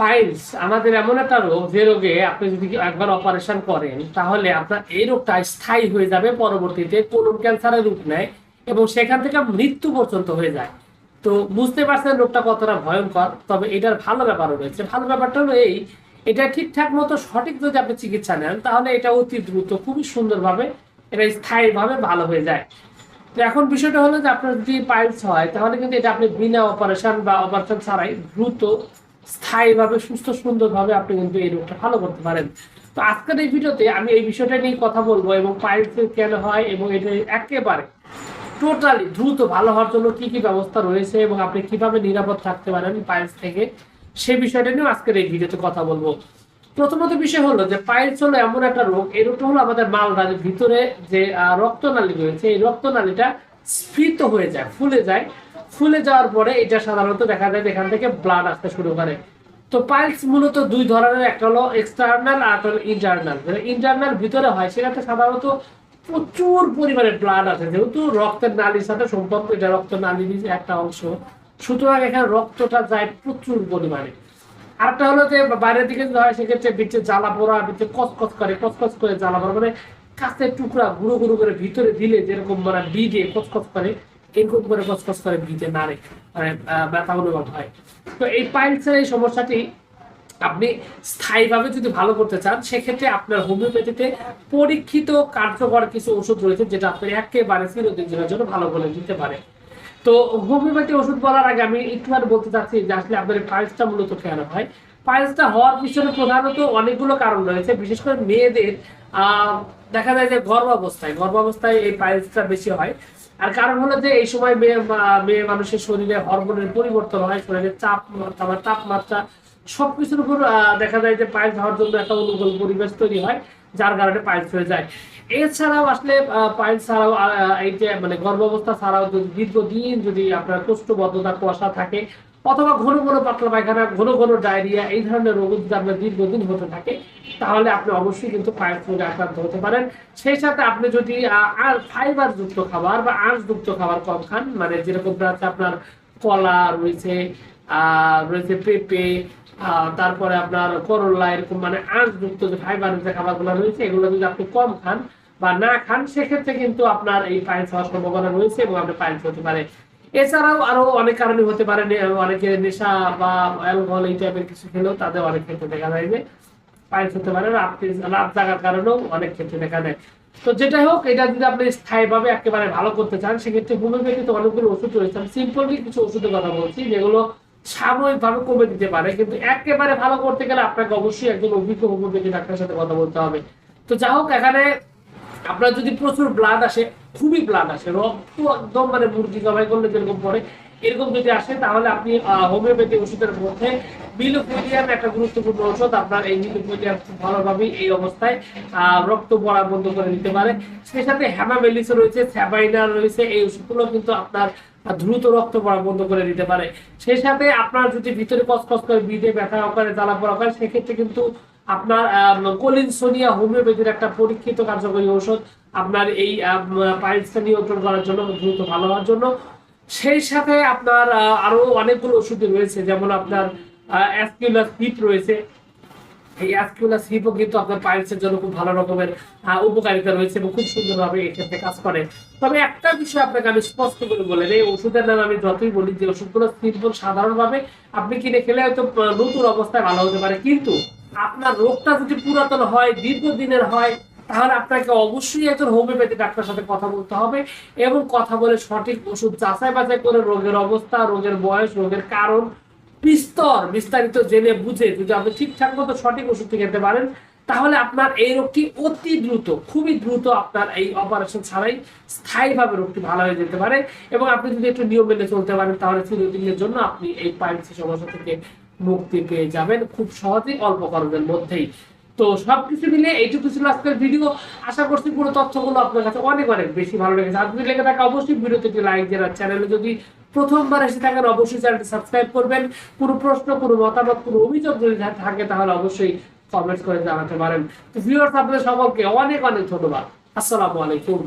Piles আমাদের এমন একটা রোগ যে রোগে আপনি যদি একবার অপারেশন করেন, তাহলে আপনার এই রোগটা স্থায়ী হয়ে যাবে, পরবর্তীতে কোলন ক্যান্সারের রূপ নেয় এবং সেখান থেকে মৃত্যু পর্যন্ত হয়ে যায়। তো বুঝতে পারছেন রোগটা কতটা ভয়ঙ্কর, তবে এটার ভালো ব্যাপারও রয়েছে। ভালো ব্যাপারটা হলো এই, এটা ঠিকঠাক মতো সঠিক যদি আপনি চিকিৎসা নেন, তাহলে এটা অতি দ্রুত, খুবই সুন্দরভাবে, এটা স্থায়ীভাবে ভালো হয়ে যায়। তো এখন বিষয়টা হলো যে আপনার যদি পাইলস হয়, তাহলে কিন্তু এটা আপনি বিনা অপারেশন বা অপারেশন ছাড়াই দ্রুত স্থায়ীভাবে, সুস্থ সুন্দরভাবে আপনি কিন্তু এই রোগটা ভালো করতে পারেন। তো আজকের এই ভিডিওতে আমি এই বিষয়টা নিয়ে কথা বলব এবং পাইলস কেন হয় এবং এটা একেবারে টোটালি দ্রুত ভালো হওয়ার জন্য কি কি ব্যবস্থা রয়েছে এবং আপনি কীভাবে নিরাপদ থাকতে পারেন পাইলস থেকে, সে বিষয়টা নিয়ে আজকের এই ভিডিওতে কথা বলব। প্রথমত বিষয় হলো যে পাইলস হলো এমন একটা রোগ, এই রোগটা হলো আমাদের মালদারের ভিতরে যে রক্তনালী রয়েছে, এই রক্তনালীটা স্ফীত হয়ে যায়, ফুলে যায়। ফুলে যাওয়ার পরে এটা সাধারণত দেখা যায় এখান থেকে ব্লাড আসতে শুরু করে। তো পাইলস মূলত দুই ধরনের, একটা হলো এক্সটার্নাল আর হলো ইন্টারনাল ইন্টারনাল ভিতরে হয়, সেটাতে সাধারণত প্রচুর পরিমাণে ব্লাড আছে। যেহেতু রক্তের নালীর সাথে সম্পর্ক, এটা রক্ত নালীর একটা অংশ। সুতরাং এখানে রক্তটা যায় প্রচুর পরিমাণে। আরেকটা হলো যে বাইরের দিকে যদি হয়, সেক্ষেত্রে বিচে জ্বালা পোড়া বিচে কসকস করে কসকস করে জ্বালা পোড়া। মানে কাছের টুকরা গুঁড়ো গুঁড়ো করে ভিতরে দিলে যেরকম মানে বিজে কসকস করে, এরকম করে কসকস করে ভিজে নাড়ে মানে ব্যথা অনুভব হয়। তো এই পাইলসের এই সমস্যাটি আপনি স্থায়ীভাবে যদি ভালো করতে চান, সেক্ষেত্রে আপনার হোমিওপ্যাথিতে পরীক্ষিত কার্যকর কিছু ওষুধ রয়েছে যেটা আপনি একেবারে চিরদিন জীবনের জন্য ভালো করে দিতে পারে। তো হোমিওপ্যাথি ওষুধ বলার আগে আমি একটু আর বলতে চাচ্ছি যে আসলে আপনার পাইলসটা মূলত কেন হয়? পাইলসটা হওয়ার পিছনে প্রধানত অনেকগুলো কারণ রয়েছে, বিশেষ করে মেয়েদের দেখা যায় যে গর্ভাবস্থায় গর্ভাবস্থায় এই পাইলসটা বেশি হয়। আর কারণ হলো যে এই সময় মেয়ে মেয়ে মানুষের শরীরে হরমোনের পরিবর্তন হয় শরীরের চাপ, তারপর তাপমাত্রা, সবকিছুর উপর দেখা যায় যে পাইলস হওয়ার জন্য একটা অনুকূল পরিবেশ তৈরি হয়, যার কারণে পাইলস হয়ে যায়। এছাড়াও আসলে পাইলস ছাড়াও এই যে মানে গর্ভাবস্থা ছাড়াও যদি দীর্ঘদিন যদি আপনার কোষ্ঠবদ্ধতা, কুয়াশা থাকে অথবা ঘন ঘন পাতলা পায়খানা, ঘন ঘন ডায়রিয়া, এই ধরনের রোগ যদি আপনার দীর্ঘদিন হতে থাকে, তাহলে আপনি অবশ্যই কিন্তু পাইলস রোগে আক্রান্ত হতে পারেন। সেই সাথে আপনি যদি আর ফাইবার যুক্ত খাবার বা আঁশ যুক্ত খাবার কম খান মানে যেরকম আছে আপনার কলা রয়েছে রয়েছে পেঁপে তারপরে আপনার করল্লা এরকম মানে আঁশযুক্ত যে ফাইবার যে খাবারগুলো রয়েছে, এগুলো যদি আপনি কম খান বা না খান, সেক্ষেত্রে কিন্তু আপনার এই পাইলস হওয়ার সম্ভাবনা রয়েছে এবং আপনার পাইলস হতে পারে। এছাড়াও আরও অনেক কারণে হতে পারে অনেকে নেশা বা অ্যালকোহল এই টাইপের কিছু খেলেও তাদের অনেক ক্ষেত্রে দেখা যায় যে পাইলস হতে পারে রাত্রি রাত জাগার কারণেও অনেক ক্ষেত্রে দেখা দেয় তো যেটাই হোক, এটা যদি আপনি স্থায়ীভাবে একেবারে ভালো করতে চান, সেক্ষেত্রে হোমিওপ্যাথিতে অনেকগুলো ওষুধ রয়েছে। আমি সিম্পলি কিছু ওষুধের কথা বলছি, যেগুলো সাময়িকভাবে কমে দিতে পারে, কিন্তু একেবারে ভালো করতে গেলে আপনাকে অবশ্যই একজন অভিজ্ঞ হোমিওপ্যাথি ডাক্তারের সাথে কথা বলতে হবে। তো যা হোক, এখানে আপনার যদি প্রচুর ব্লাড আসে, খুবই ব্লাড আসে, রক্ত একদম মানে মুরগি জবাই করলে যেরকম পড়ে, এরকম যদি আসে, তাহলে আপনি হোমিওপ্যাথি ওষুধের মধ্যে মিলোপোডিয়াম একটা গুরুত্বপূর্ণ ওষুধ আপনার এই মিলোপোডিয়াম খুব ভালোভাবেই এই অবস্থায় রক্ত পড়া বন্ধ করে দিতে পারে। সেই সাথে হ্যামামেলিস রয়েছে স্যাবাইনার রয়েছে, এই ওষুধগুলো কিন্তু আপনার দ্রুত রক্ত পড়া বন্ধ করে দিতে পারে। সেই সাথে আপনার যদি ভিতরে কসকস করে বিদে ব্যথা করে, জ্বালা পড়া করে, সেক্ষেত্রে কিন্তু আপনার কোলিনসোনিয়া হোমিওপ্যাথির একটা পরীক্ষিত কার্যকরী ঔষধ আপনার এই পাইলসটা নিয়ন্ত্রণ করার জন্য দ্রুত ভালো হওয়ার জন্য। সেই সাথে আপনার আহ, আরও অনেকগুলো ওষুধ রয়েছে যেমন আপনার অ্যাসকিউলাস হিট রয়েছে। এই অ্যাসকিউলাস হিপও কিন্তু আপনার পাইলসের জন্য খুব ভালো রকমের উপকারিতা রয়েছে এবং খুব সুন্দরভাবে এই ক্ষেত্রে কাজ করে। তবে একটা বিষয় আপনাকে আমি স্পষ্ট করে বলেন এই ওষুধের নাম আমি যতই বলি যে ওষুধগুলো সিম্পল সাধারণভাবে আপনি কিনে খেলে হয়তো নতুন অবস্থায় ভালো হতে পারে। কিন্তু আপনার রোগটা যদি পুরাতন হয়, দীর্ঘদিনের হয়, তাহলে আপনাকে অবশ্যই একজন হোমিওপ্যাথি ডাক্তারের সাথে কথা বলতে হবে এবং কথা বলে সঠিক ওষুধ যাচাই বাছাই করে রোগের অবস্থা, রোগের বয়স, রোগের কারণ, বিস্তর বিস্তারিত জেনে বুঝে যদি আপনি ঠিকঠাক মতো সঠিক ওষুধটি খেতে পারেন, তাহলে আপনার এই রোগটি অতি দ্রুত, খুবই দ্রুত আপনার এই অপারেশন ছাড়াই স্থায়ীভাবে রোগটি ভালো হয়ে যেতে পারে এবং আপনি যদি একটু নিয়ম মেনে চলতে পারেন, তাহলে চিরদিনের জন্য আপনি এই পাইলসের সমস্যা থেকে মুক্তি পেয়ে যাবেন খুব সহজেই অল্প খরচের মধ্যেই। তো সবকিছু মিলে এইটুকু ছিল আজকের ভিডিও আশা করছি পুরো তথ্যগুলো আপনার কাছে অনেক অনেক বেশি ভালো লেগেছে। যদি লেগে থাকে অবশ্যই ভিডিওতে একটি লাইক দেন আর চ্যানেলে যদি প্রথমবার এসে থাকেন, অবশ্যই চ্যানেলটি সাবস্ক্রাইব করবেন। কোনো প্রশ্ন, কোনো মতামত, কোনো অভিযোগ যদি থাকে, তাহলে অবশ্যই কমেন্টস করে জানাতে পারেন। তো ভিউয়ার্স আপনাদের সকলকে অনেক অনেক ধন্যবাদ। আসসালামু আলাইকুম।